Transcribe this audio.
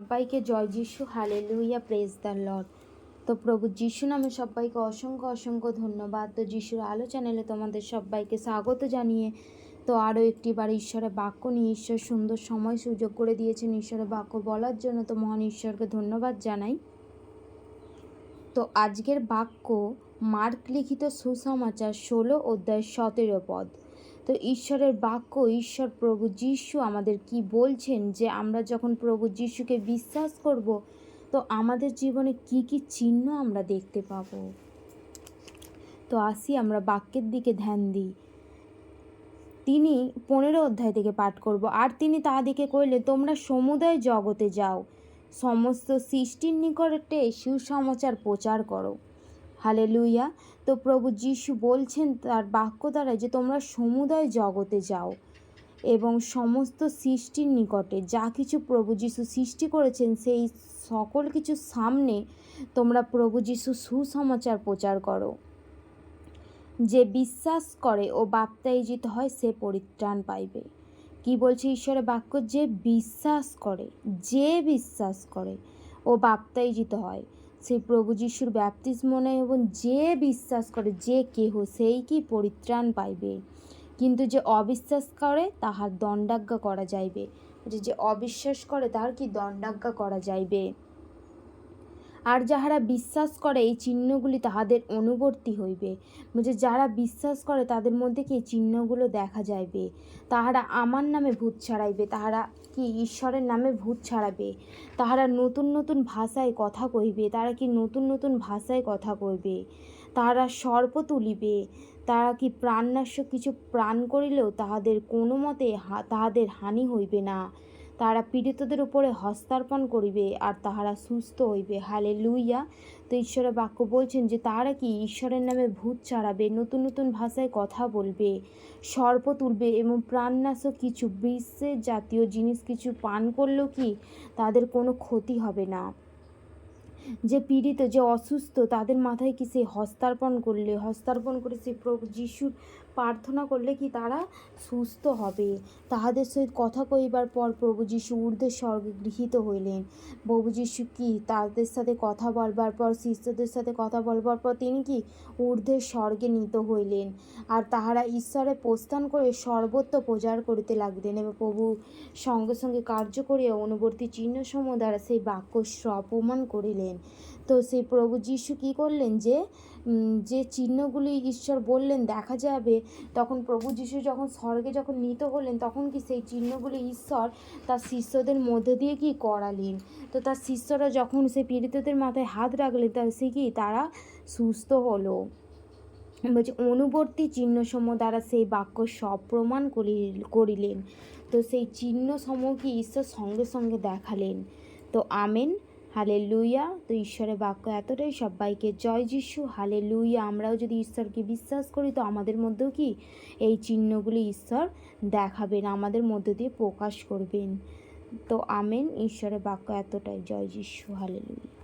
সবাইকে জয় যিশু হালে লুইয়া প্রেজ দ্য লর্ড তো প্রভু যিশু নামে সবাইকে অসংখ্য অসংখ্য ধন্যবাদ। তো যিশুর আলো চ্যানেলে তোমাদের সবাইকে স্বাগত জানিয়ে, তো আরও একটি বার ঈশ্বরের বাক্য নিয়ে ঈশ্বর সুন্দর সময় সুযোগ করে দিয়েছেন। ঈশ্বরের বাক্য বলার জন্য তো মহান ঈশ্বরকে ধন্যবাদ জানাই। তো আজকের বাক্য মার্ক লিখিত সুসমাচার ষোলো অধ্যায় সতেরো পদ। তো ঈশ্বরের বাক্য, ঈশ্বর প্রভু যিশু আমাদের কি বলছেন যে আমরা যখন প্রভু যিশুকে বিশ্বাস করব, তো আমাদের জীবনে কি কি চিহ্ন আমরা দেখতে পাবো? তো আসি আমরা বাক্যের দিকে ধ্যান দিই। তিনি পনেরো অধ্যায় থেকে পাঠ করব। আর তিনি তাহাদিকে কইলে, তোমরা সমুদায় জগতে যাও, সমস্ত সৃষ্টির নিকটে সুসমাচার প্রচার করো। হালে লুইয়া তো প্রভু যিশু বলছেন তার বাক্য দ্বারা যে তোমরা সমুদয় জগতে যাও এবং সমস্ত সৃষ্টির নিকটে যা কিছু প্রভু যিশু সৃষ্টি করেছেন, সেই সকল কিছু সামনে তোমরা প্রভু যিশু সুসমাচার প্রচার করো। যে বিশ্বাস করে ও বাপ্তায়জিত হয়, সে পরিত্রাণ পাইবে। কি বলছে ঈশ্বরের বাক্য? যে বিশ্বাস করে, যে বিশ্বাস করে ও বাপ্তায়জিত হয় সেই প্রভু যিশুর মনে নেয় এবং যে বিশ্বাস করে যে কেহ সেই কি পরিত্রাণ পাইবে। কিন্তু যে অবিশ্বাস করে তাহার দণ্ডাজ্ঞা করা যাইবে। যে অবিশ্বাস করে তাহার কি দণ্ডাজ্ঞা করা যাইবে? আর যাহারা বিশ্বাস করে এই চিহ্নগুলি তাহাদের অনুবর্তী হইবে। যে যারা বিশ্বাস করে তাদের মধ্যে কি চিহ্নগুলো দেখা যাইবে? তাহারা আমার নামে ভূত ছাড়াইবে, তাহারা কি ঈশ্বরের নামে ভূত ছাড়াবে তাহারা নতুন নতুন ভাষায় কথা কইবে তারা কি নতুন নতুন ভাষায় কথা কইবে? তাহারা সর্প তুলিবে তারা কি প্রাণনাশ্য কিছু প্রাণ করিলেও তাহাদের কোনো মতে তাহাদের হানি হইবে না। তারা পীড়িতদের উপরে হস্তার্পণ করিবে আর তাহারা সুস্থ হইবে। হালে লুইয়া তো ঈশ্বরের বাক্য বলছেন যে, তারা কি ঈশ্বরের নামে ভূত ছাড়াবে, নতুন নতুন ভাষায় কথা বলবে, সর্প তুলবে এবং প্রাণনাশক কিছু বিশ্বের জাতীয় জিনিস কিছু পান করলেও কি তাদের কোনো ক্ষতি হবে না? যে পীড়িত, যে অসুস্থ, তাদের মাথায় কি সে হস্তার্পণ করলে? হস্তার্পণ করে সে প্রভু যিশুর প্রার্থনা করলে কি তারা সুস্থ হবে? তাহাদের সহিত কথা কইবার পর প্রভু যিশু ঊর্ধ্বের স্বর্গে গৃহীত হইলেন। প্রভু যিশু কি তাদের সাথে কথা বলবার পর, শিষ্যদের সাথে কথা বলবার পর তিনি কি ঊর্ধ্বের স্বর্গে নিত হইলেন? আর তাহারা ঈশ্বরে প্রস্থান করে সর্বত্র প্রচার করিতে লাগলেন এবং প্রভু সঙ্গে সঙ্গে কার্য করিয়া অনুবর্তী চিহ্নসমূহ দ্বারা সেই বাক্য অপমান করিলেন। তো সেই প্রভু যিশু কি করলেন যে যে চিহ্নগুলি ঈশ্বর বললেন, দেখা যাবে তখন প্রভু যিশু যখন স্বর্গে যখন নিত হলেন, তখন কি সেই চিহ্নগুলি ঈশ্বর তার শিষ্যদের মধ্যে দিয়ে কি করালেন? তো তার শিষ্যরা যখন সেই পীড়িতদের মাথায় হাত রাখলেন, তা সে কি তারা সুস্থ হলো? বলছে, অনুবর্তী চিহ্নসমূহ দ্বারা সেই বাক্য সব প্রমাণ করিলেন। তো সেই চিহ্নসমূহ কি ঈশ্বর সঙ্গে সঙ্গে দেখালেন। তো আমেন। হালে লুইয়া তো ঈশ্বরের বাক্য এতটাই, সবাইকে জয় যিশু হালে লুইয়া আমরাও যদি ঈশ্বরকে বিশ্বাস করি, তো আমাদের মধ্যেও কি এই চিহ্নগুলি ঈশ্বর দেখাবেন, আমাদের মধ্য দিয়ে প্রকাশ করবেন। তো আমেন, ঈশ্বরের বাক্য এতটাই। জয় যিশু হালে লুইয়া